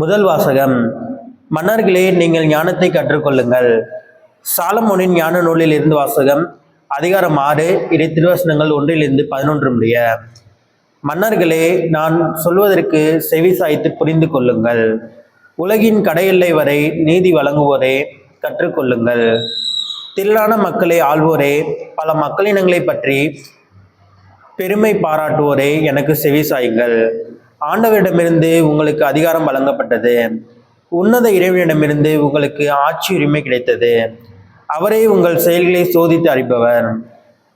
முதல் வாசகம் மன்னர்களே நீங்கள் ஞானத்தை கற்றுக்கொள்ளுங்கள். சாலமோனின் ஞான நூலில் இருந்து வாசகம் அதிகாரம் ஆறு இறை திருவசனங்கள் ஒன்றிலிருந்து பதினொன்று முடிய மன்னர்களே நான் சொல்வதற்கு செவி சாய்த்து புரிந்து கொள்ளுங்கள். உலகின் கடையெல்லை வரை நீதி வழங்குவோரே கற்றுக்கொள்ளுங்கள். திரளான மக்களை ஆள்வோரே பல மக்களினங்களை பற்றி பெருமை பாராட்டுவோரே எனக்கு செவி சாயுங்கள். ஆண்டவரிடமிருந்து உங்களுக்கு அதிகாரம் வழங்கப்பட்டது. உன்னத இறைவனிடமிருந்து உங்களுக்கு ஆட்சி உரிமை கிடைத்தது. அவரே உங்கள் செயல்களை சோதித்து அறிபவர்.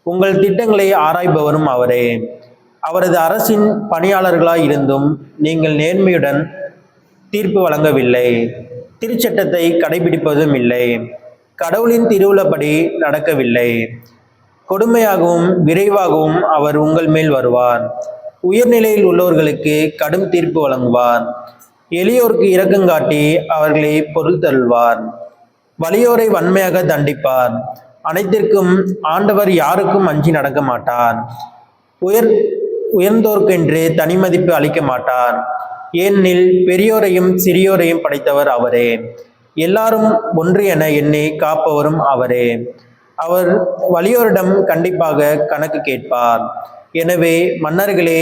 உங்கள் திட்டங்களை ஆராய்பவரும் அவரே. அவரது அரசின் பணியாளர்களாய் இருந்தும் நீங்கள் நேர்மையுடன் தீர்ப்பு வழங்கவில்லை. திருச்சட்டத்தை கடைபிடிப்பதும் இல்லை. கடவுளின் திருவுளப்படி நடக்கவில்லை. கொடுமையாகவும் விரைவாகவும் அவர் உங்கள் மேல் வருவார். உயர்நிலையில் உள்ளவர்களுக்கு கடும் தீர்ப்பு வழங்குவார். எளியோருக்கு இரக்கங்காட்டி அவர்களை பொருள் தருள்வார். வலியோரை வன்மையாக தண்டிப்பார். அனைத்திற்கும் ஆண்டவர் யாருக்கும் அஞ்சி நடக்க மாட்டார். உயர் உயர்ந்தோர்க்கென்று தனிமதிப்பு அளிக்க மாட்டார். ஏனெனில் பெரியோரையும் சிறியோரையும் படைத்தவர் அவரே. எல்லாரும் ஒன்று என எண்ணி காப்பவரும் அவரே. அவர் வலியோரிடம் கண்டிப்பாக கணக்கு கேட்பார். எனவே மன்னர்களே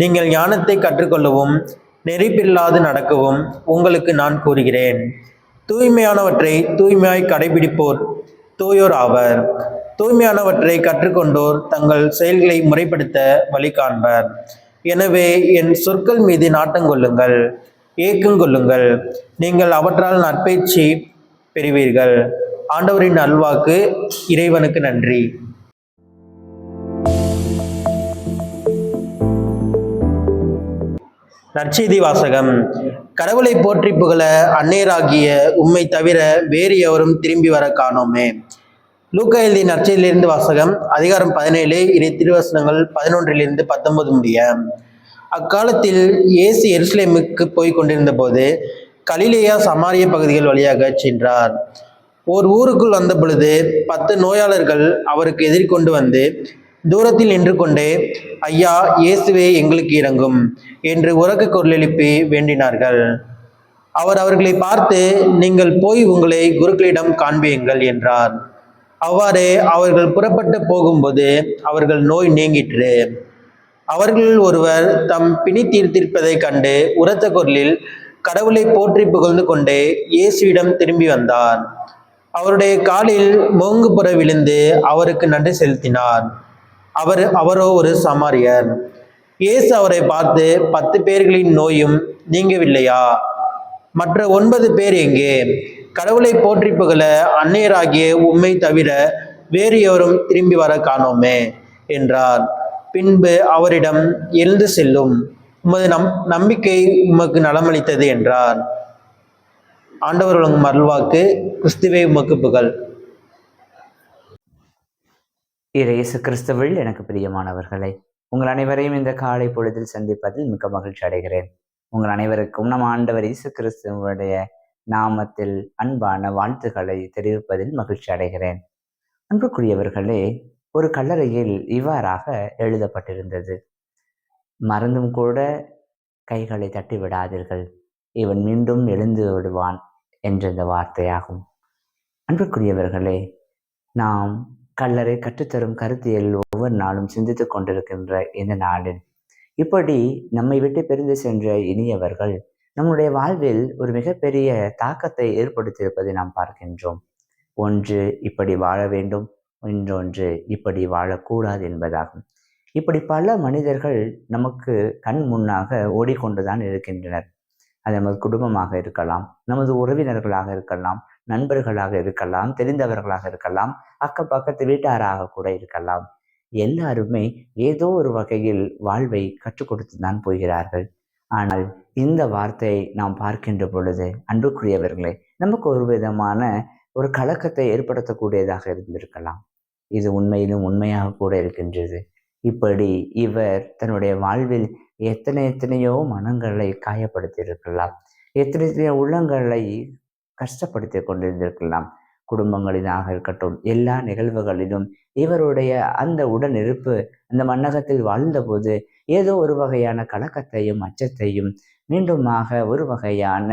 நீங்கள் ஞானத்தை கற்றுக்கொள்ளவும் நெறிப்பில்லாது நடக்கவும் உங்களுக்கு நான் கூறுகிறேன். தூய்மையானவற்றை தூய்மையாய் கடைபிடிப்போர் தூயோர் ஆவர். தூய்மையானவற்றை கற்றுக்கொண்டோர் தங்கள் செயல்களை முறைப்படுத்த வழி காண்பர் எனவே என் சொற்கள் மீது நாட்டங்கொள்ளுங்கள் ஏக்கங்கொள்ளுங்கள் நீங்கள் அவற்றால் நற்பயிற்சி பெறுவீர்கள். ஆண்டவரின் அல்வாக்கு இறைவனுக்கு நன்றி. நற்செய்தி வாசகம். கடவுளை போற்றி புகழ அந்நேராகிய உம்மை தவிர வேறு எவரும் திரும்பி வர காணோமே. லூக்கா எழுதிய நற்செய்தியிலிருந்து வாசகம் அதிகாரம் பதினேழு இறை திருவசனங்கள் பதினொன்றிலிருந்து பத்தொன்பது முடிய. அக்காலத்தில் இயேசு எருசலேமுக்கு போய் கொண்டிருந்த போது கலிலேயா சமாரிய பகுதிகள் வழியாக சென்றார். ஓர் ஊருக்குள் வந்த பொழுது பத்து நோயாளர்கள் அவருக்கு எதிர்கொண்டு வந்து தூரத்தில் நின்று கொண்டே ஐயா இயேசுவே எங்களுக்கு இறங்கும் என்று உறக்க குரல் எழுப்பி வேண்டினார்கள். அவர் அவர்களை பார்த்து நீங்கள் போய் உங்களை குருக்களிடம் காண்பியுங்கள் என்றார். அவ்வாறே அவர்கள் புறப்பட்டு போகும்போது அவர்கள் நோய் நீங்கிற்று. அவர்களில் ஒருவர் தம் பிணி தீர்த்திருப்பதைக் கண்டு உரத்த குரலில் கடவுளை போற்றி புகழ்ந்து கொண்டே இயேசுவிடம் திரும்பி வந்தார். அவருடைய காலில் மோங்கு புற விழுந்து அவருக்கு நன்றி செலுத்தினார். அவர் அவரோ ஒரு சமாரியர். இயேசு அவரை பார்த்து பத்து பேர்களின் நோயும் நீங்கவில்லையா? மற்ற ஒன்பது பேர் எங்கே? கடவுளை போற்றி புகழ அன்னையராகிய உம்மை தவிர வேறு எவரும் திரும்பி வர காணோமே என்றார். பின்பு அவரிடம் எழுந்து செல்லும். உமது நம் நம்பிக்கை உமக்கு நலமளித்தது என்றார். ஆண்டவர் வழங்கும் அருள்வாக்கு கிறிஸ்துவே உமக்கு புகழ். இயேசு கிறிஸ்துவில் எனக்கு பிரியமானவர்களே உங்கள் அனைவரையும் இந்த காலை பொழுதில் சந்திப்பதில் மிக்க மகிழ்ச்சி அடைகிறேன். உங்கள் அனைவருக்கும் நம் ஆண்டவர் இயேசு கிறிஸ்துவனுடைய நாமத்தில் அன்பான வாழ்த்துக்களை தெரிவிப்பதில் மகிழ்ச்சி அடைகிறேன். அன்புக்குரியவர்களே ஒரு கல்லறையில் இவ்வாறாக எழுதப்பட்டிருந்தது. மறந்தும் கூட கைகளை தட்டி விடாதீர்கள். இவன் மீண்டும் எழுந்து விடுவான் என்ற இந்த வார்த்தையாகும். அன்புக்குரியவர்களே நாம் கல்லறை கற்றுத்தரும் கருத்தியல் ஒவ்வொரு நாளும் சிந்தித்து கொண்டிருக்கின்ற இந்த நாளில். இப்படி நம்மை விட்டு பிரிந்து சென்ற இனியவர்கள் நம்முடைய வாழ்வில் ஒரு மிகப்பெரிய தாக்கத்தை ஏற்படுத்தியிருப்பதை நாம் பார்க்கின்றோம். ஒன்று இப்படி வாழ வேண்டும். இன்னொன்று இப்படி வாழக்கூடாது என்பதாகும். இப்படி பல மனிதர்கள் நமக்கு கண் முன்னாக ஓடிக்கொண்டுதான் இருக்கின்றனர். அது நமது குடும்பமாக இருக்கலாம் நமது உறவினர்களாக இருக்கலாம் நண்பர்களாக இருக்கலாம் தெரிந்தவர்களாக இருக்கலாம் அக்க பக்கத்து வீட்டாராக கூட இருக்கலாம். எல்லாருமே ஏதோ ஒரு வகையில் வாழ்வை கற்றுக் கொடுத்து தான் போகிறார்கள். ஆனால் இந்த வார்த்தையை நாம் பார்க்கின்ற பொழுது அன்புக்குரியவர்களே நமக்கு ஒரு விதமான ஒரு கலக்கத்தை ஏற்படுத்தக்கூடியதாக இருந்திருக்கலாம். இது உண்மையிலும் உண்மையாக கூட இருக்கின்றது. இப்படி இவர் தன்னுடைய வாழ்வில் எத்தனை எத்தனையோ மனங்களை காயப்படுத்தி இருக்கலாம் எத்தனை எத்தனையோ உள்ளங்களை கஷ்டப்படுத்தி கொண்டிருந்திருக்கலாம். குடும்பங்களினாக இருக்கட்டும் எல்லா நிகழ்வுகளிலும் இவருடைய அந்த உடனிருப்பு அந்த மன்னகத்தில் வாழ்ந்தபோது ஏதோ ஒரு வகையான கலக்கத்தையும் அச்சத்தையும் மீண்டுமாக ஒரு வகையான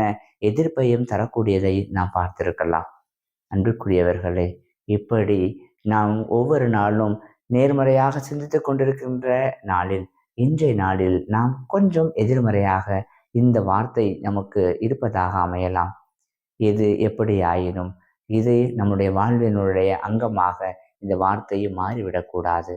எதிர்ப்பையும் தரக்கூடியதை நாம் பார்த்திருக்கலாம். அன்புக்குரியவர்களே இப்படி நாம் ஒவ்வொரு நாளும் நேர்மறையாக சிந்தித்துக் கொண்டிருக்கின்ற நாளில் இன்றைய நாளில் நாம் கொஞ்சம் எதிர்மறையாக இந்த வார்த்தை நமக்கு இருப்பதாக அமையலாம். எது எப்படி ஆயினும் இது நம்முடைய வாழ்வினுடைய அங்கமாக இந்த வார்த்தையும் மாறிவிடக்கூடாது.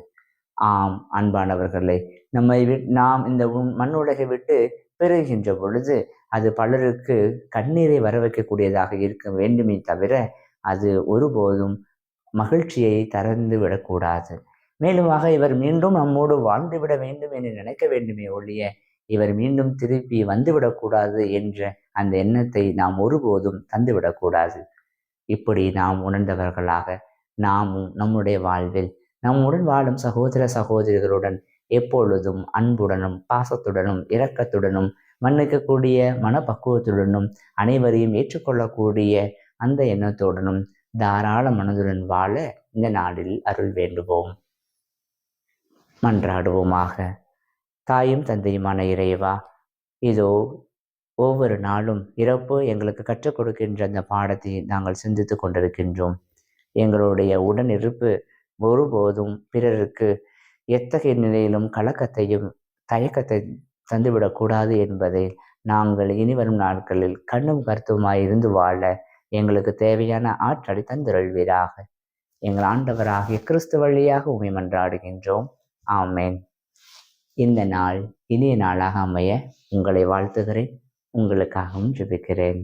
ஆம் அன்பானவர்களே நம்மை வி- நாம் இந்த மண்ணுலகை விட்டு பெறுகின்ற பொழுது அது பலருக்கு கண்ணீரை வர வைக்கக்கூடியதாக இருக்க வேண்டுமே தவிர அது ஒருபோதும் மகிழ்ச்சியை தரந்து விடக்கூடாது. மேலுமாக இவர் மீண்டும் நம்மோடு வாழ்ந்துவிட வேண்டும் என்று நினைக்க வேண்டுமே ஒழிய இவர் மீண்டும் திருப்பி வந்துவிடக்கூடாது என்ற அந்த எண்ணத்தை நாம் ஒருபோதும் தந்துவிடக்கூடாது. இப்படி நாம் உணர்ந்தவர்களாக நாமும் நம்முடைய வாழ்வில் நம்முடன் வாழும் சகோதர சகோதரிகளுடன் எப்பொழுதும் அன்புடனும் பாசத்துடனும் இரக்கத்துடனும் மன்னிக்கக்கூடிய மனப்பக்குவத்துடனும் அனைவரையும் ஏற்றுக்கொள்ளக்கூடிய அந்த எண்ணத்துடனும் தாராள மனதுடன் வாழ இந்த நாளில் அருள் வேண்டுவோம். மன்றாடுவோமாக. தாயும் தந்தையுமான இறைவா இதோ ஒவ்வொரு நாளும் இறப்பு எங்களுக்கு கற்றுக் கொடுக்கின்ற அந்த பாடத்தை நாங்கள் சிந்தித்து கொண்டிருக்கின்றோம். எங்களுடைய உடனிருப்பு ஒருபோதும் பிறருக்கு எத்தகைய நிலையிலும் கலக்கத்தையும் தயக்கத்தை தந்துவிடக்கூடாது என்பதை நாங்கள் இனிவரும் நாட்களில் கண்ணும் கருத்துமாய் இருந்து வாழ எங்களுக்கு தேவையான ஆற்றலை தந்துருள்வீராக. எங்கள் ஆண்டவராகிய கிறிஸ்து வழியாக உமை மன்றாடுகின்றோம். ஆமேன். இந்த நாள் இனிய நாளாக அமைய உங்களை வாழ்த்துகிறேன். உங்களுக்காகவும் ஜெபிக்கிறேன்.